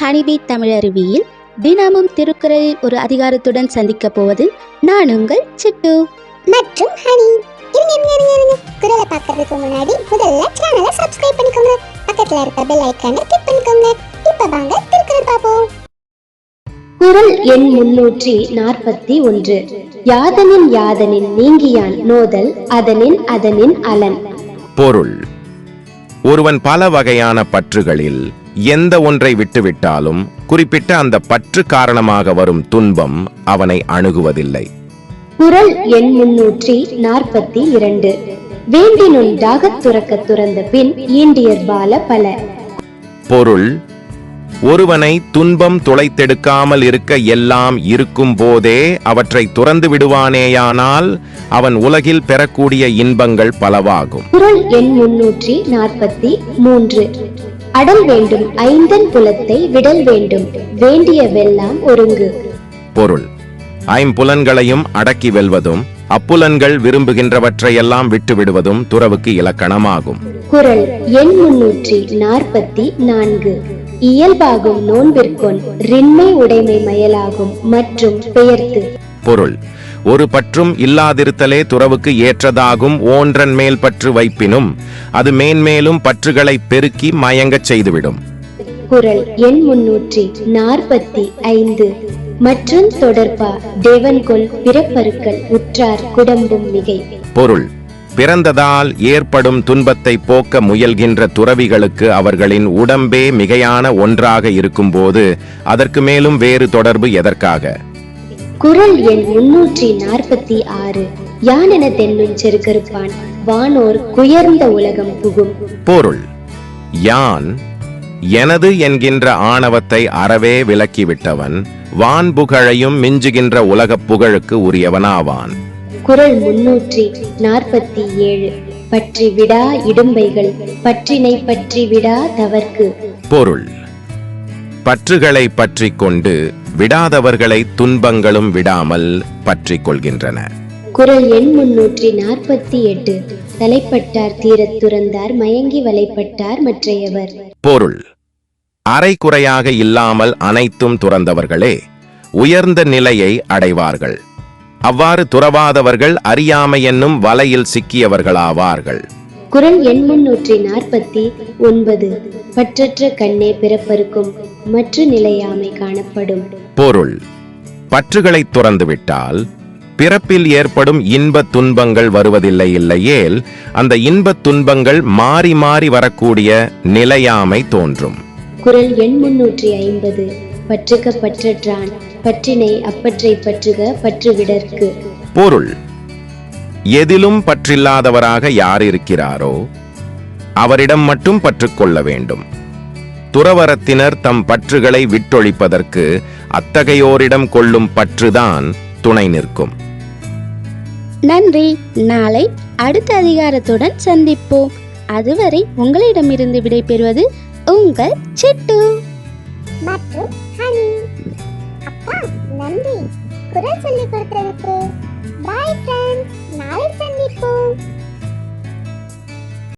Honeybee தமிழருவியில் தினமும் திருக்குறளில் ஒரு அதிகாரத்துடன் சந்திக்க போவது நான் உங்கள் சிட்டு. மற்றும் ஹனி. இருங்க இருங்க இருங்க இருங்க குரலை பார்க்கறதுக்கு முன்னாடி முதல்ல சேனலை சப்ஸ்கிரைப் பண்ணிக்கோங்க. பக்கத்துல இருக்க பெல் ஐக்கானை கிளிக் பண்ணிக்கோங்க. இப்ப வாங்க திருக்குறள் பார்ப்போம். குறள் எண் முன்னூற்றி நாற்பத்தி ஒன்று. யாதனின் யாதனின் நீங்கியான் நோதல் அதனின் அதனின் அலன். பொருள். ஒருவன் பல வகையான பற்றுகளில் எந்த ஒன்றை விட்டுவிட்டாலும் குறிப்பிட்ட அந்த பற்று காரணமாக வரும் துன்பம் அவனை அணுகுவதில்லை. குறள் எண் முன்னூற்றி நாற்பத்தி இரண்டு. வேண்டினுண்டாகத் துறக்க துறந்த பின் ஈண்டியர்பால பல. பொருள் ஒருவனை துன்பம் துளைத்தெடுக்காமல் இருக்க எல்லாம் இருக்கும் போதே அவற்றை துறந்து விடுவானேயானால் அவன் உலகில் பெறக்கூடிய இன்பங்கள் பலவாகும். குறள் எண் முன்னூற்றி நாற்பத்தி மூன்று. அடல் வேண்டும் ஐந்தன் புலத்தை விடல் வேண்டும் வேண்டிய வெல்லாம் ஒருங்கு. பொருள். ஐம்புலன்களையும் அடக்கி வெல்வதும் அப்புலன்கள் விரும்புகின்றவற்றையெல்லாம் விட்டுவிடுவதும் துறவுக்கு இலக்கணமாகும். குறள் எண் முன்னூற்றி நாற்பத்தி நான்கு. இயல்பாகும் நோன்பிற்கொன் ரின்மை உடைமை மயலாகும் மற்றும் பெயர்த்து. பொருள். ஒரு பற்றும் இல்லாதிருத்தலே துறவுக்கு ஏற்றதாகும் ஓன்றன் மேல் பற்று வைப்பினும் அது மேன்மேலும் பற்றுகளை பெருக்கி மயங்கச் செய்துவிடும். குறள் எண் முன்னூற்றி நாற்பத்தி ஐந்து. மற்றும் தொடர்பா தேவன்கொள் பிறப்பருக்கள் உற்றார் குடம்பும் மிகை. பொருள். பிறந்ததால் ஏற்படும் துன்பத்தை போக்க முயல்கின்ற துறவிகளுக்கு அவர்களின் உடம்பே மிகையான ஒன்றாக இருக்கும்போது அதற்கு மேலும் வேறு தொடர்பு எதற்காக? குறள் எண் முன்னூற்றி நாற்பத்தி ஆறு யானென தென்னும் செருக்கருப்பான். வானோர் குயர்ந்த உலகம் புகும். பொருள். யான் எனது என்கின்ற ஆணவத்தை அறவே விலக்கிவிட்டவன். வான்புகழையும் மிஞ்சுகின்ற உலகப் புகழுக்கு உரியவனாவான். குறள் முன்னூற்றி நாற்பத்தி ஏழு. பற்றி விடா இடும்பைகள் பற்றினை பற்றி விடா தவர்க்கு. பொருள். பற்றுகளை பற்றிக் கொண்டு விடாதவர்களை துன்பங்களும் விடாமல் பற்றிக் கொள்கின்றன. குறள் எண் முன்னூற்றி நாற்பத்தி எட்டு. தலைப்பட்டார் தீரத் துறந்தார் மயங்கி வலைப்பட்டார் மற்றையவர். பொருள். அரைகுறையாக இல்லாமல் அனைத்தும் துறந்தவர்களே உயர்ந்த நிலையை அடைவார்கள். அவ்வாறு துறவாதவர்கள் அறியாமை என்னும் வலையில் சிக்கியவர்களாவார்கள். குறள் எண் முன்னூற்றி நாற்பத்தி ஒன்பது. பற்றற்ற கண்ணே பிறப்பருக்கும் மற்ற நிலையாமை காணப்படும். பொருள். பற்றுகளை துறந்துவிட்டால் பிறப்பில் ஏற்படும் இன்பத் துன்பங்கள் வருவதில்லை இல்லையேல் அந்த இன்பத் துன்பங்கள் மாறி மாறி வரக்கூடிய நிலையாமை தோன்றும். குறள் எண் முன்னூற்றி ஐம்பது. பற்றுக பற்றற்றான். பற்றினை அப்பற்றை பற்றுக பற்றுவிடற்கு. பொருள் எதிலும் பற்றில்லாதவராக யார் இருக்கிறாரோ அவரிடம் மட்டும் பற்றுக்கொள்ள வேண்டும். துறவரத்தினர் தம் பற்றுகளை விட்டொழிப்பதற்கு அத்தகையோரிடம் கொள்ளும் பற்றுதான் துணை நிற்கும். நன்றி. நாளை அடுத்த அதிகாரத்துடன் சந்திப்போம். அதுவரை உங்களிடமிருந்து விடைபெறுவது உங்கள் சிட்டு. மற்றும் ஹனி. அப்பா நன்றி. குரல் சொல்லி கொடுத்ததுக்கு பாய் ஃப்ரெண்ட்ஸ் நாளை சந்திப்போம்.